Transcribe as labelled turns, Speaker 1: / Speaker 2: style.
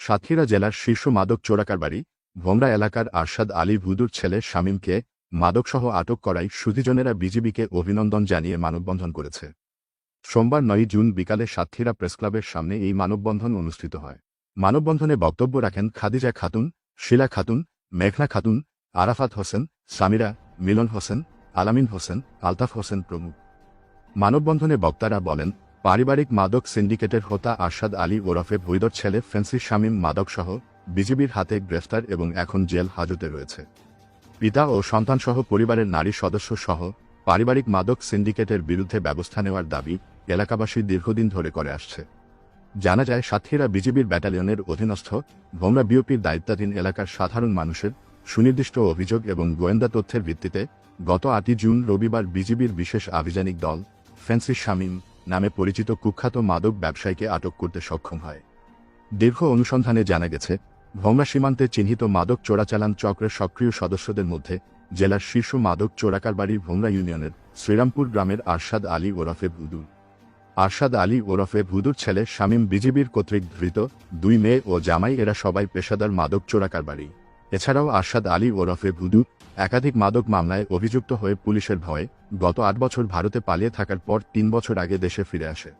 Speaker 1: সাতক্ষীরা জেলার শীর্ষ মাদক চোরাকারবারি ভোমরা এলাকার আরশাদ আলী ভুদুর ছেলে শামীমকে মাদকসহ আটক করায় সুধিজনেরা বিজিবিকে অভিনন্দন জানিয়ে মানববন্ধন করেছে। সোমবার নয় জুন বিকালে সাতক্ষীরা প্রেসক্লাবের সামনে এই মানববন্ধন অনুষ্ঠিত হয়। মানববন্ধনে বক্তব্য রাখেন খাদিজা খাতুন, শিলা খাতুন, মেঘনা খাতুন, আরাফাত হোসেন, সামিরা, মিলন হোসেন, আলামিন হোসেন, আলতাফ হোসেন প্রমুখ। মানববন্ধনে বক্তারা বলেন পারিবারিক মাদক সিন্ডিকেটের হোতা আরশাদ আলী ওরফে ভৈদর ছেলে ফেন্সি শামীম মাদকসহ বিজিবির হাতে গ্রেফতার এবং এখন জেল হাজতে রয়েছে। পিতা ও সন্তানসহ পরিবারের নারী সদস্য সহ পারিবারিক মাদক সিন্ডিকেটের বিরুদ্ধে ব্যবস্থা নেওয়ার দাবি এলাকাবাসী দীর্ঘদিন ধরে করে আসছে। জানা যায়, সাতক্ষীরা বিজিবির ব্যাটালিয়নের অধীনস্থ ভোমরা বিওপির দায়িত্বাধীন এলাকার সাধারণ মানুষের সুনির্দিষ্ট অভিযোগ এবং গোয়েন্দা তথ্যের ভিত্তিতে গত আটই জুন রবিবার বিজিবির বিশেষ আভিযানিক দল ফেন্সি শামীম নামে পরিচিত কুখ্যাত মাদক ব্যবসায়ীকে আটক করতে সক্ষম হয়। দীর্ঘ অনুসন্ধানে জানা গেছে, ভোমরা সীমান্তে চিহ্নিত মাদক চোরাচালান চক্রের সক্রিয় সদস্যদের মধ্যে জেলার শীর্ষ মাদক চোরাকারবাড়ি ভোমরা ইউনিয়নের শ্রীরামপুর গ্রামের আরশাদ আলী ওরফে ভুদুর আরশাদ আলী ওরফে ভুদুর ছেলে শামীম বিজিবির কর্তৃক ধৃত দুই মেয়ে ও জামাই এরা সবাই পেশাদার মাদক চোরাকারবাড়ি এছাড়াও আরশাদ আলী ওরফে ভুদু একাধিক মাদক মামলায় অভিযুক্ত হয়ে পুলিশের ভয়ে গত আট বছর ভারতে পালিয়ে থাকার পর তিন বছর আগে দেশে ফিরে আসে।